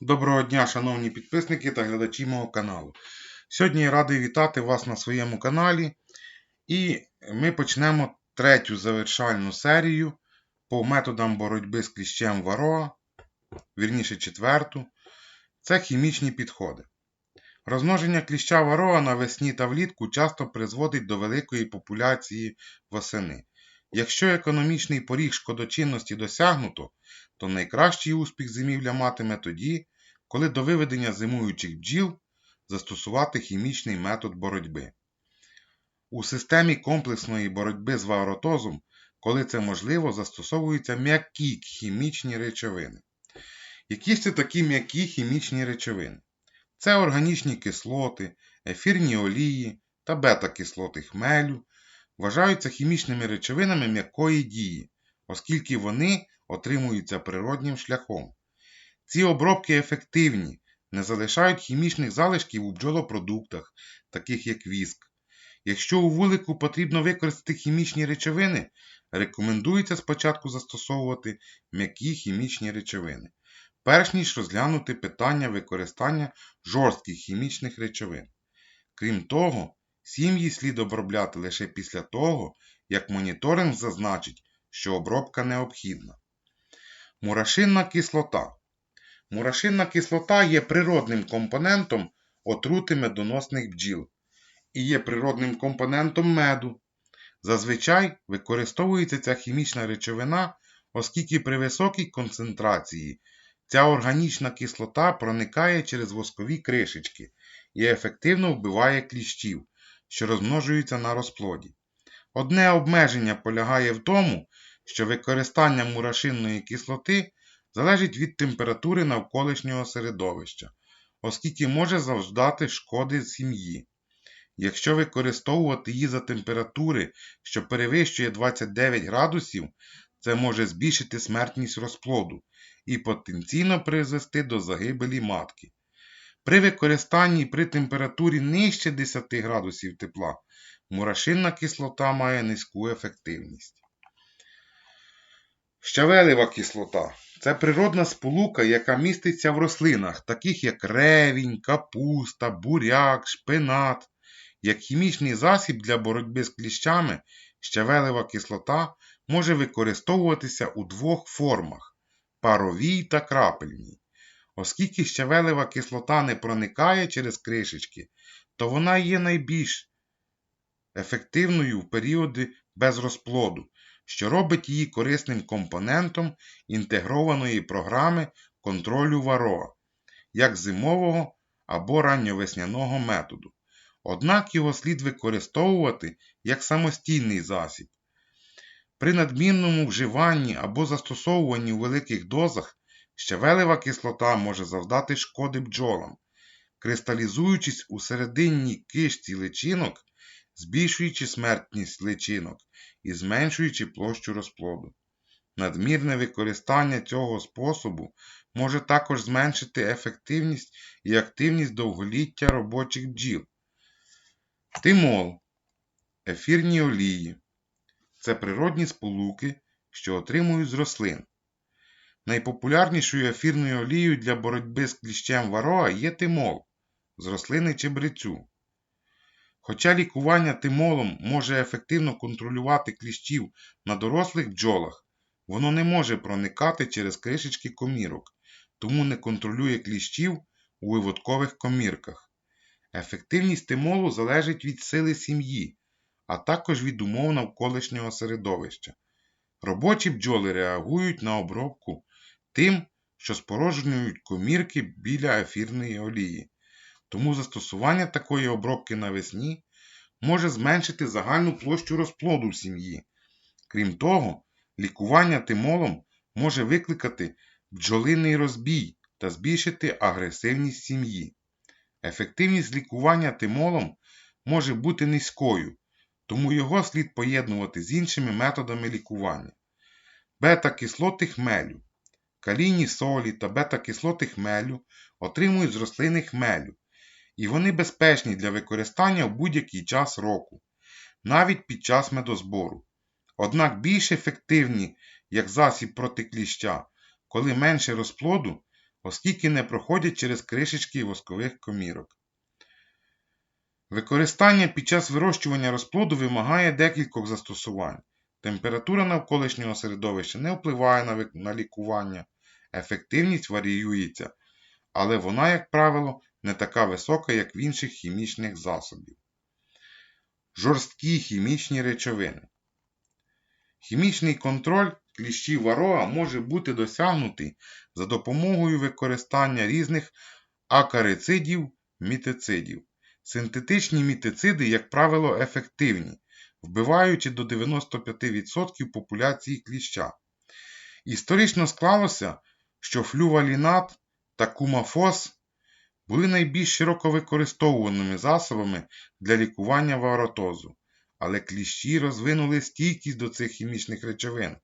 Доброго дня, шановні підписники та глядачі мого каналу. Сьогодні я радий вітати вас на своєму каналі. І ми почнемо третю завершальну серію по методам боротьби з кліщем Вароа, вірніше четверту. Це хімічні підходи. Розмноження кліща Вароа навесні та влітку часто призводить до великої популяції восени. Якщо економічний поріг шкодочинності досягнуто, то найкращий успіх зимівля матиме тоді, коли до виведення зимуючих бджіл застосувати хімічний метод боротьби. У системі комплексної боротьби з ваоротозом, коли це можливо, застосовуються м'які хімічні речовини. Які ж це такі м'які хімічні речовини? Це органічні кислоти, ефірні олії та бета-кислоти хмелю, вважаються хімічними речовинами м'якої дії, оскільки вони отримуються природнім шляхом. Ці обробки ефективні, не залишають хімічних залишків у бджолопродуктах, таких як віск. Якщо у вулику потрібно використати хімічні речовини, рекомендується спочатку застосовувати м'які хімічні речовини, перш ніж розглянути питання використання жорстких хімічних речовин. Крім того, сім'ї слід обробляти лише після того, як моніторинг зазначить, що обробка необхідна. Мурашинна кислота. Мурашинна кислота є природним компонентом отрути медоносних бджіл і є природним компонентом меду. Зазвичай використовується ця хімічна речовина, оскільки при високій концентрації ця органічна кислота проникає через воскові кришечки і ефективно вбиває кліщів, що розмножуються на розплоді. Одне обмеження полягає в тому, що використання мурашинної кислоти залежить від температури навколишнього середовища, оскільки може завждати шкоди сім'ї. Якщо використовувати її за температури, що перевищує 29 градусів, це може збільшити смертність розплоду і потенційно призвести до загибелі матки. При використанні при температурі нижче 10 градусів тепла мурашинна кислота має низьку ефективність. Щавелева кислота це природна сполука, яка міститься в рослинах, таких як ревінь, капуста, буряк, шпинат. Як хімічний засіб для боротьби з кліщами, щавелева кислота може використовуватися у двох формах паровій та крапельній. Оскільки щавелева кислота не проникає через кришечки, то вона є найбільш ефективною в періоди без розплоду, що робить її корисним компонентом інтегрованої програми контролю вароа, як зимового або ранньовесняного методу. Однак його слід використовувати як самостійний засіб. При надмірному вживанні або застосовуванні у великих дозах щавелева кислота може завдати шкоди бджолам, кристалізуючись у серединній кишці личинок, збільшуючи смертність личинок і зменшуючи площу розплоду. Надмірне використання цього способу може також зменшити ефективність і активність довголіття робочих бджіл. Тимол, ефірні олії це природні сполуки, що отримують з рослин. Найпопулярнішою ефірною олією для боротьби з кліщем вароа є тимол з рослини чебрецю. Хоча лікування тимолом може ефективно контролювати кліщів на дорослих бджолах, воно не може проникати через кришечки комірок, тому не контролює кліщів у виводкових комірках. Ефективність тимолу залежить від сили сім'ї, а також від умов навколишнього середовища. Робочі бджоли реагують на обробку тим, що спорожнюють комірки біля ефірної олії. Тому застосування такої обробки навесні може зменшити загальну площу розплоду в сім'ї. Крім того, лікування тимолом може викликати бджолиний розбій та збільшити агресивність сім'ї. Ефективність лікування тимолом може бути низькою, тому його слід поєднувати з іншими методами лікування. Бета-кислоти хмелю. Калійні солі та бета-кислоти хмелю отримують з рослини хмелю, і вони безпечні для використання в будь-який час року, навіть під час медозбору. Однак більш ефективні як засіб проти кліща, коли менше розплоду, оскільки не проходять через кришечки воскових комірок. Використання під час вирощування розплоду вимагає декількох застосувань. Температура навколишнього середовища не впливає на, лікування, ефективність варіюється, але вона, як правило, не така висока, як в інших хімічних засобів. Жорсткі хімічні речовини. Хімічний контроль кліщів вароа може бути досягнутий за допомогою використання різних акарицидів, мітицидів. Синтетичні мітициди, як правило, ефективні, вбиваючи до 95% популяції кліща. Історично склалося, що флювалінат та кумафос були найбільш широко використовуваними засобами для лікування варотозу, але кліщі розвинули стійкість до цих хімічних речовин,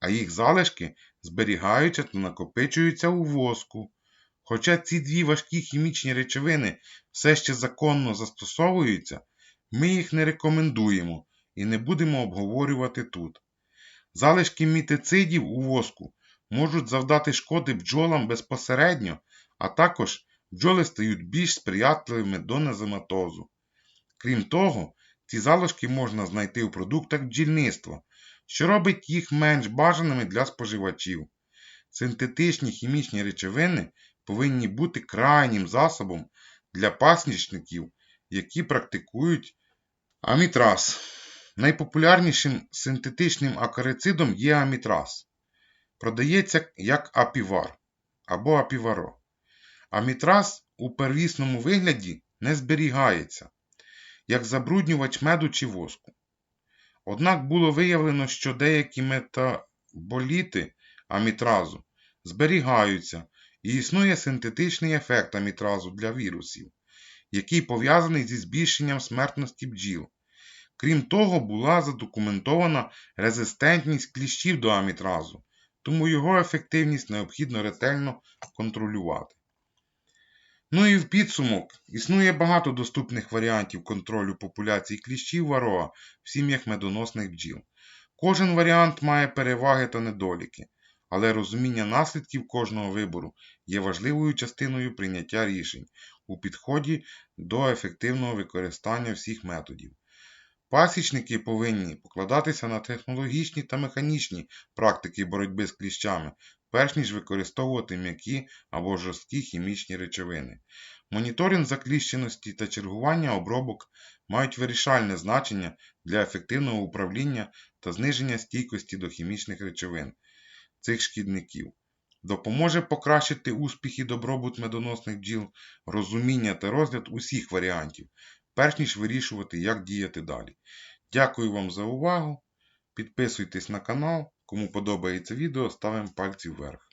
а їх залишки зберігаються та накопичуються у воску. Хоча ці дві важкі хімічні речовини все ще законно застосовуються, ми їх не рекомендуємо і не будемо обговорювати тут. Залишки мітицидів у воску можуть завдати шкоди бджолам безпосередньо, а також бджоли стають більш сприятливими до незематозу. Крім того, ці залишки можна знайти у продуктах бджільництва, що робить їх менш бажаними для споживачів. Синтетичні хімічні речовини повинні бути крайнім засобом для пасічників, які практикують амітраз. Найпопулярнішим синтетичним акарицидом є амітраз. Продається як апівар або апіваро. Амітраз у первісному вигляді не зберігається, як забруднювач меду чи воску. Однак було виявлено, що деякі метаболіти амітразу зберігаються і існує синтетичний ефект амітразу для вірусів, який пов'язаний зі збільшенням смертності бджіл. Крім того, була задокументована резистентність кліщів до амітразу, тому його ефективність необхідно ретельно контролювати. Ну і в підсумок, існує багато доступних варіантів контролю популяцій кліщів вароа в сім'ях медоносних бджіл. Кожен варіант має переваги та недоліки, але розуміння наслідків кожного вибору є важливою частиною прийняття рішень у підході до ефективного використання всіх методів. Пасічники повинні покладатися на технологічні та механічні практики боротьби з кліщами, перш ніж використовувати м'які або жорсткі хімічні речовини. Моніторинг закліщеності та чергування обробок мають вирішальне значення для ефективного управління та зниження стійкості до хімічних речовин цих шкідників. Допоможе покращити успіх і добробут медоносних бджіл, розуміння та розгляд усіх варіантів, перш ніж вирішувати, як діяти далі. Дякую вам за увагу. Підписуйтесь на канал. Кому подобається відео, ставимо пальці вверх.